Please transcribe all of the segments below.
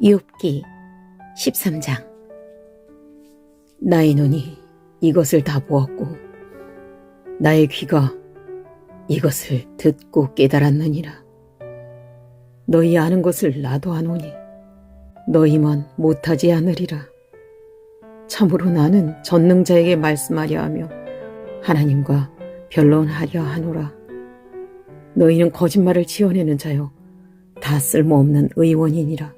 욥기 13장. 나의 눈이 이것을 다 보았고 나의 귀가 이것을 듣고 깨달았느니라. 너희 아는 것을 나도 아노니 너희만 못하지 않으리라. 참으로 나는 전능자에게 말씀하려 하며 하나님과 변론하려 하노라. 너희는 거짓말을 지어내는 자요 다 쓸모없는 의원이니라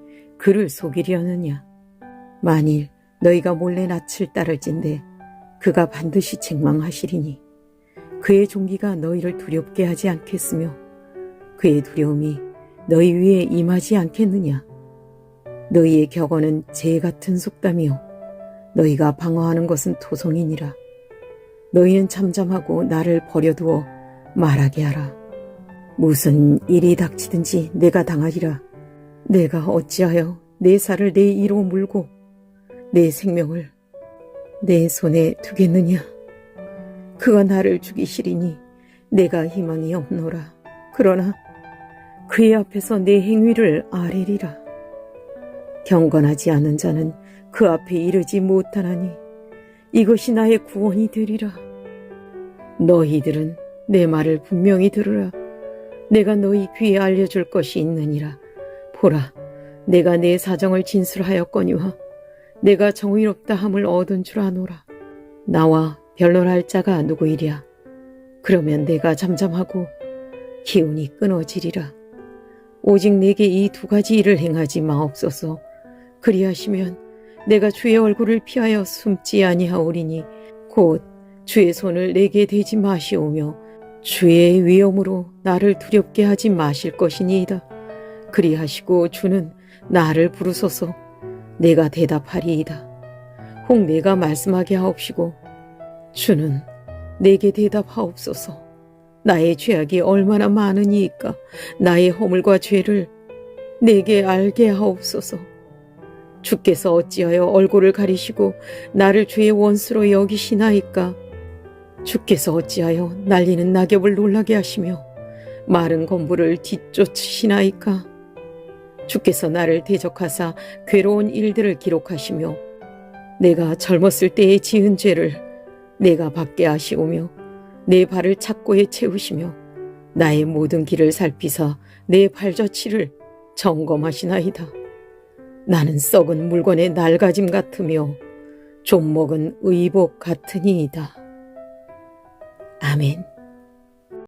그를 속이려느냐? 만일 너희가 몰래 낯을 따를진대 그가 반드시 책망하시리니 그의 종기가 너희를 두렵게 하지 않겠으며 그의 두려움이 너희 위에 임하지 않겠느냐? 너희의 격언은 재 같은 속담이요 너희가 방어하는 것은 토성이니라. 너희는 잠잠하고 나를 버려두어 말하게 하라. 무슨 일이 닥치든지 내가 당하리라. 내가 어찌하여 내 살을 내 이로 물고 내 생명을 내 손에 두겠느냐? 그가 나를 죽이시리니 내가 희망이 없노라. 그러나 그의 앞에서 내 행위를 아뢰리라. 경건하지 않은 자는 그 앞에 이르지 못하나니 이것이 나의 구원이 되리라. 너희들은 내 말을 분명히 들으라. 내가 너희 귀에 알려줄 것이 있느니라. 보라, 내가 내 사정을 진술하였거니와 내가 정의롭다 함을 얻은 줄 아노라. 나와 변론할 자가 누구이랴. 그러면 내가 잠잠하고 기운이 끊어지리라. 오직 내게 이 두 가지 일을 행하지 마옵소서. 그리하시면 내가 주의 얼굴을 피하여 숨지 아니하오리니 곧 주의 손을 내게 대지 마시오며 주의 위엄으로 나를 두렵게 하지 마실 것이니이다. 그리하시고 주는 나를 부르소서 내가 대답하리이다. 혹 내가 말씀하게 하옵시고 주는 내게 대답하옵소서. 나의 죄악이 얼마나 많으니이까 나의 허물과 죄를 내게 알게 하옵소서. 주께서 어찌하여 얼굴을 가리시고 나를 죄의 원수로 여기시나이까 주께서 어찌하여 날리는 낙엽을 놀라게 하시며 마른 건부를 뒤쫓으시나이까 주께서 나를 대적하사 괴로운 일들을 기록하시며 내가 젊었을 때에 지은 죄를 내가 받게 하시오며 내 발을 착고에 채우시며 나의 모든 길을 살피사 내 발자취를 점검하시나이다. 나는 썩은 물건의 낡아짐 같으며 좀 먹은 의복 같으니이다. 아멘.